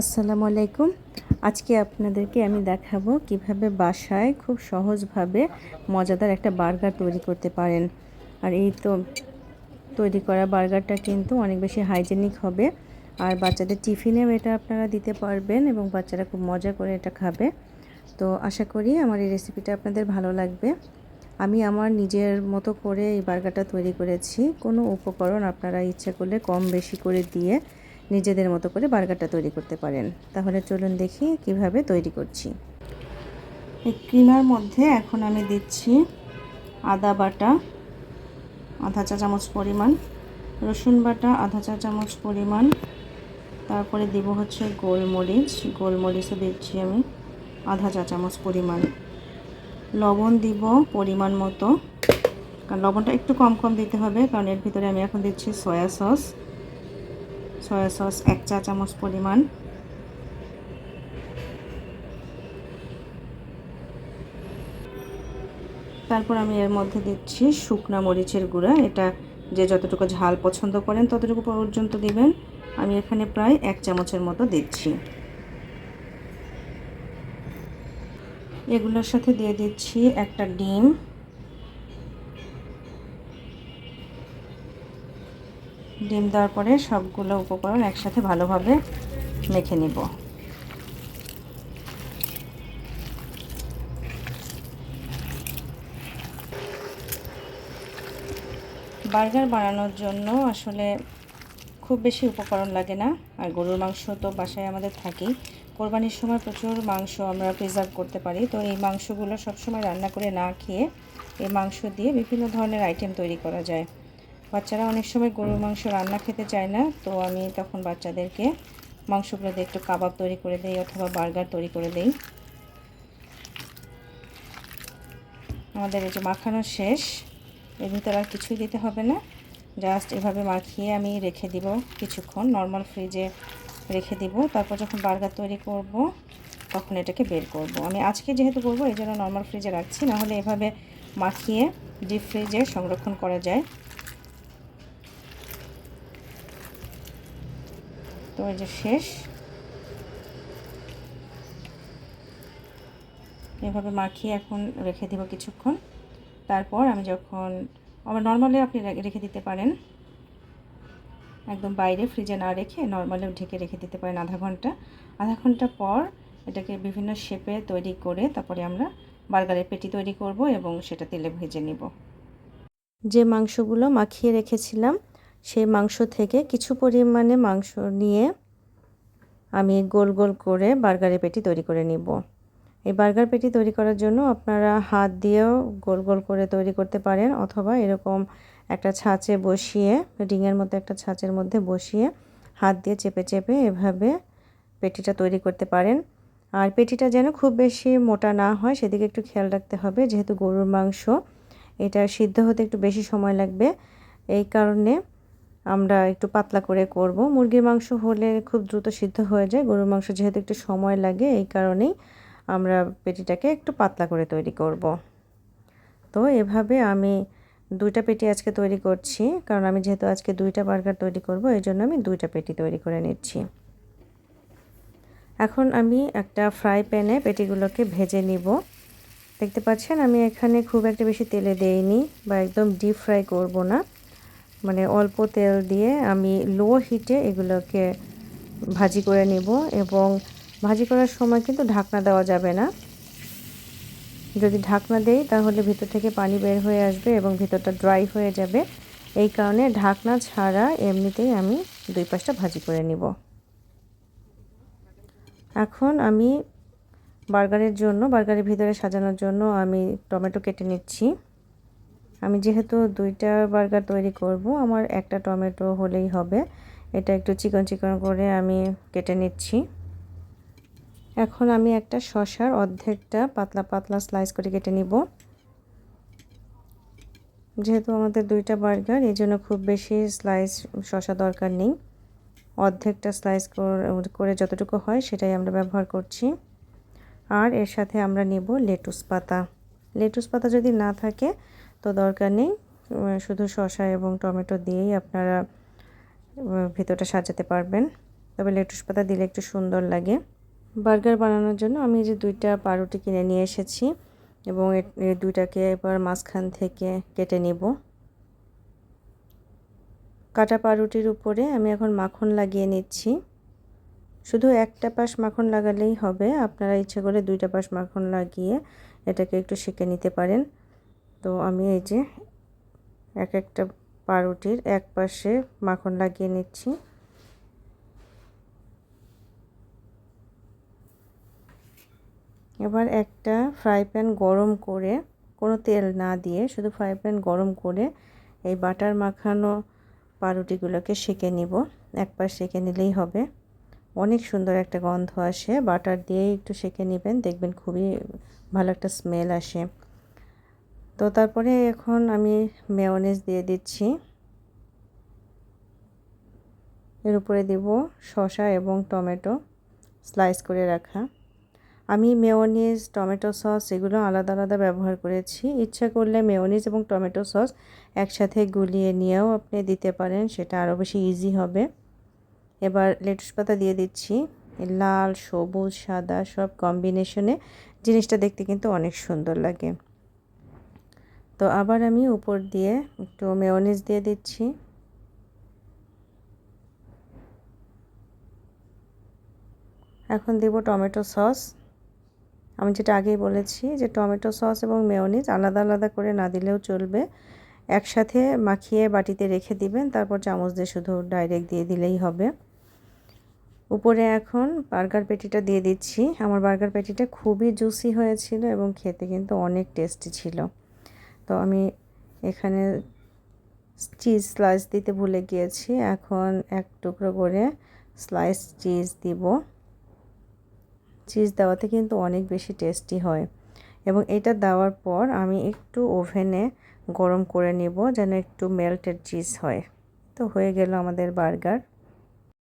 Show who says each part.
Speaker 1: আসসালামু আলাইকুম। আজকে আপনাদেরকে আমি দেখাবো কীভাবে বাসায় খুব সহজভাবে মজাদার একটা বার্গার তৈরি করতে পারেন। আর এই তো তৈরি করা বার্গারটা কিন্তু অনেক বেশি হাইজেনিক হবে। আর বাচ্চাদের টিফিনেও এটা আপনারা দিতে পারবেন এবং বাচ্চারা খুব মজা করে এটা খাবে। তো আশা করি আমার এই রেসিপিটা আপনাদের ভালো লাগবে। আমি আমার নিজের মতো করে এই বার্গারটা তৈরি করেছি। কোনো উপকরণ আপনারা ইচ্ছা করলে কম বেশি করে দিয়ে নিজেদের মতো করে বার্গারটা তৈরি করতে পারেন। তাহলে চলুন দেখি কীভাবে তৈরি করছি। এই ক্রিমার মধ্যে এখন আমি দিচ্ছি আদা বাটা, আধা চা চামচ পরিমাণ, রসুন বাটা, আধা চা চামচ পরিমাণ, তারপরে দিব হচ্ছে গোলমরিচ, গোলমরিচও দিচ্ছি আমি, আধা চা চামচ পরিমাণ। লবণ দিব পরিমাণ মতো, কারণ লবণটা একটু কম কম দিতে হবে, কারণ এর ভিতরে আমি এখন দিচ্ছি সয়া সস। সয়া সস এক চা চামচ পরিমাণ। তারপর আমি এর মধ্যে দিচ্ছি শুকনা মরিচের গুঁড়া। এটা যে যতটুকু ঝাল পছন্দ করেন ততটুকু পর্যন্ত দিবেন। আমি এখানে প্রায় এক চামচের মতো দিচ্ছি। এগুলোর সাথে দিয়ে দিচ্ছি একটা ডিম। ডিম দেওয়ার পরে সবগুলো উপকরণ একসাথে ভালোভাবে মেখে নিব। বার্গার বানানোর জন্য আসলে খুব বেশি উপকরণ লাগে না, আর গরুর মাংস তো বাসায় আমাদের থাকেই। কোরবানির সময় প্রচুর মাংস আমরা প্রিজার্ভ করতে পারি, তো এই মাংসগুলো সবসময় রান্না করে না খেয়ে এই মাংস দিয়ে বিভিন্ন ধরনের আইটেম তৈরি করা যায়। বাচ্চারা অনেক সময় গরুর মাংস রান্না খেতে চায় না, তো আমি তখন বাচ্চাদেরকে মাংসগুলো দিয়ে একটু কাবাব তৈরি করে দেই অথবা বার্গার তৈরি করে দেই। আমাদের এই যে মাখানো শেষ, এর ভিতরে আর কিছুই দিতে হবে না, জাস্ট এভাবে মাখিয়ে আমি রেখে দিব কিছুক্ষণ, নর্মাল ফ্রিজে রেখে দিব, তারপর যখন বার্গার তৈরি করব তখন এটাকে বের করব। আমি আজকে যেহেতু করব, এই জন্য নর্মাল ফ্রিজে রাখছি, নাহলে এভাবে মাখিয়ে ডিপ ফ্রিজে সংরক্ষণ করা যায়। এই যে শেষ। এভাবে মাখিয়ে এখন রেখে দিব কিছুক্ষণ। তারপর আমি যখন আবার নর্মালি আপনি রেখে দিতে পারেন। একদম বাইরে ফ্রিজে না রেখে নর্মালি ঢেকে রেখে দিতে পারেন আধা ঘণ্টা। আধা ঘণ্টা পর এটাকে বিভিন্ন শেপে তৈরি করে তারপরে আমরা বার্গারের পেটি তৈরি করব এবং সেটা তেলে ভেজে নিব। যে মাংসগুলো মাখিয়ে রেখেছিলাম সেই মাংস থেকে কিছু পরিমাণে মাংস নিয়ে আমি গোল গোল করে বার্গারের পেটি তৈরি করে নিব। এই বার্গার পেটি তৈরি করার জন্য আপনারা হাত দিয়েও গোল গোল করে তৈরি করতে পারেন অথবা এরকম একটা ছাঁচে বসিয়ে, রিংয়ের মতো একটা ছাঁচের মধ্যে বসিয়ে হাত দিয়ে চেপে চেপে এভাবে পেটিটা তৈরি করতে পারেন। আর পেটিটা যেন খুব বেশি মোটা না হয়, সেদিকে একটু খেয়াল রাখতে হবে। যেহেতু গরুর মাংস, এটা সিদ্ধ হতে একটু বেশি সময় লাগবে। এই কারণে আমরা একটু পাতলা করে করব। মুরগির মাংস হলে খুব দ্রুত সিদ্ধ হয়ে যায়। গরুর মাংস যেহেতু একটু সময় লাগে, এই কারণেই আমরা পেটিটাকে একটু পাতলা করে তৈরি করব। তো এভাবে আমি দুইটা পেটি আজকে তৈরি করছি, কারণ আমি যেহেতু আজকে দুইটা বার্গার তৈরি করব, এই জন্য আমি দুইটা পেটি তৈরি করে নিচ্ছি। এখন আমি একটা ফ্রাই প্যানে পেটিগুলোকে ভেজে নিব। দেখতে পাচ্ছেন, আমি এখানে খুব একটা বেশি তেলে দেইনি বা একদম ডিপ ফ্রাই করব না। মানে অল্প তেল দিয়ে আমি লো হিটে এগুলোকে ভাজি করে নিব এবং ভাজি করার সময় কিন্তু ঢাকনা দেওয়া যাবে না। যদি ঢাকনা দেই তাহলে ভিতর থেকে পানি বের হয়ে আসবে এবং ভিতরটা ড্রাই হয়ে যাবে। এই কারণে ঢাকনা ছাড়া এমনিতেই আমি দুই পাশটা ভাজি করে নিব। এখন আমি বার্গারের জন্য, বার্গারের ভিতরে সাজানোর জন্য আমি টমেটো কেটে নিচ্ছি। আমি যেহেতু দুইটা বার্গার তৈরি করব, আমার একটা টমেটো হলেই হবে। এটা একটু চিকন চিকন করে আমি কেটে নিচ্ছি। এখন আমি একটা শশার অর্ধেকটা পাতলা পাতলা স্লাইস করে কেটে নিব। যেহেতু আমাদের দুইটা বার্গার, এই জন্য খুব বেশি স্লাইস শশা দরকার নেই। অর্ধেকটা স্লাইস করে যতটুকু হয় সেটাই আমরা ব্যবহার করছি। আর এর সাথে আমরা নেব লেটুস পাতা। লেটুস পাতা যদি না থাকে তো দরকার নেই। শুধু শসা এবং টমেটো দিয়েই আপনারা ভেতরটা সাজাতে পারবেন। তবে লেটুস পাতা দিলে একটু সুন্দর লাগে। বার্গার বানানোর জন্য আমি যে দুইটা পাউরুটি কিনে নিয়ে এসেছি এবং দুইটাকে এবার মাঝখান থেকে কেটে নিব। কাটা পাউরুটির উপরে আমি এখন মাখন লাগিয়ে নিচ্ছি। শুধু একটা পাশ মাখন লাগালেই হবে। আপনারা ইচ্ছে করে দুইটা পাশ মাখন লাগিয়ে এটাকে একটু সেঁকে নিতে পারেন। তো আমি এই যে এক একটা পাউরুটির এক পাশে মাখন লাগিয়ে নিচ্ছি। এবার একটা ফ্রাই প্যান গরম করে, কোনো তেল না দিয়ে শুধু ফ্রাই প্যান গরম করে এই বাটার মাখানো পাউরুটিগুলোকে সেঁকে নিব। এক পাশ সেঁকে নিলেই হবে। অনেক সুন্দর একটা গন্ধ আসে। বাটার দিয়েই একটু সেঁকে নেবেন, দেখবেন খুবই ভালো একটা স্মেল আসে। তো তারপরে এখন আমি মেয়নিজ দিয়ে দিচ্ছি। এর উপরে দিব শসা এবং টমেটো স্লাইস করে রাখা। আমি মেয়নিজ টমেটো সস এগুলো আলাদা আলাদা ব্যবহার করেছি। ইচ্ছা করলে মেয়নিজ এবং টমেটো সস একসাথে গুলিয়ে নিয়েও আপনি দিতে পারেন, সেটা আরও বেশি ইজি হবে। এবার লেটুস পাতা দিয়ে দিচ্ছি। লাল, সবুজ, সাদা সব কম্বিনেশনে জিনিসটা দেখতে কিন্তু অনেক সুন্দর লাগে। তো আবার আমি উপর দিয়ে একটু মেয়নিজ দিয়ে দিচ্ছি। এখন দেব টমেটো সস। আমি যেটা আগেই বলেছি যে টমেটো সস এবং মেয়নিজ আলাদা আলাদা করে না দিলেও চলবে। একসাথে মাখিয়ে বাটিতে রেখে দিবেন, তারপর চামচ দিয়ে শুধু ডাইরেক্ট দিয়ে দিলেই হবে। উপরে এখন বার্গার পেটিটা দিয়ে দিচ্ছি। আমার বার্গার পেটিটা খুবই জুসি হয়েছিল এবং খেতে কিন্তু অনেক টেস্টি ছিল। তো আমি এখানে চিজ স্লাইস দিতে ভুলে গিয়েছি। এখন এক টুকরো করে স্লাইস চিজ দিব। চিজ দেওয়াতে কিন্তু অনেক বেশি টেস্টি হয়। এবং এটা দেওয়ার পর আমি একটু ওভেনে গরম করে নেব যেন একটু মেল্টেড চিজ হয়। তো হয়ে গেল আমাদের বার্গার